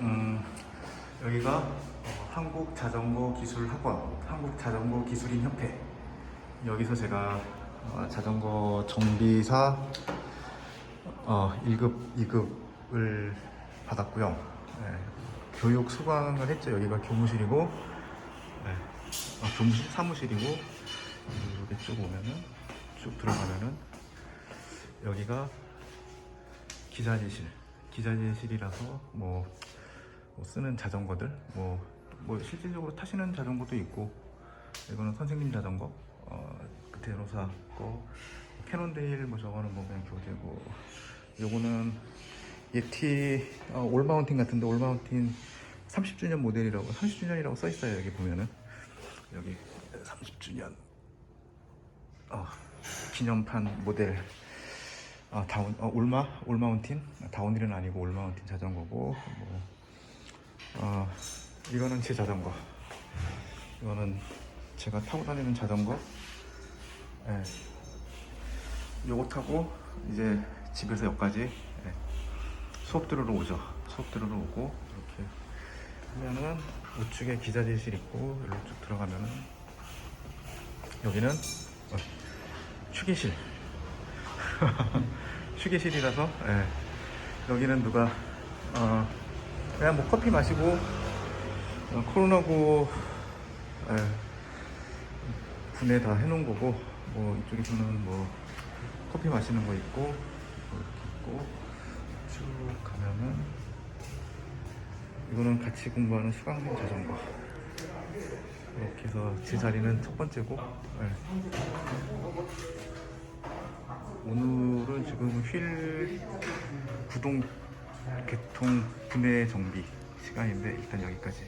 음, 여기가 어, 한국 자전거 기술 학원, 한국 자전거 기술인 협회. 여기서 제가 어, 자전거 정비사 어, 1급, 2급을 받았고요. 네, 교육 수강을 했죠. 여기가 교무실이고, 네, 어, 교무실 사무실이고, 이렇게 쭉 오면은 쭉 들어가면은 여기가 기자재실, 기자재실이라서 뭐, 뭐 쓰는 자전거들, 뭐, 뭐 실질적으로 타시는 자전거도 있고, 이거는 선생님 자전거, 어, 그 대로사 거, 캐논데일 뭐 저거는 뭐 그냥 교재고, 요거는 예티 어, 올마운틴 같은데 올마운틴 30주년 모델이라고 30주년이라고 써 있어요 여기 보면은. 여기 30주년 어, 기념판 모델. 아, 다운 어, 올마 올마운틴? 다운힐은 아니고 올마운틴 자전거고 뭐 어, 이거는 제 자전거 이거는 제가 타고 다니는 자전거 예. 요거 타고 이제 집에서 여기까지 예. 수업 들으러 오죠 수업 들으러 오고 이렇게 하면은 우측에 기자재실 있고 여기로 쭉 들어가면은 여기는 어, 휴게실 휴게실이라서 예. 여기는 누가 어, 그냥 뭐 커피 마시고 어, 코로나고 예, 분해 다 해놓은 거고 뭐 이쪽에서는 뭐 커피 마시는 거 있고 뭐 이렇게 있고 쭉 가면은 이거는 같이 공부하는 수강생 자전거 이렇게 해서 제 자리는 첫 번째고 예. 오늘은 지금 휠 구동 개통 분해 정비 시간인데 일단 여기까지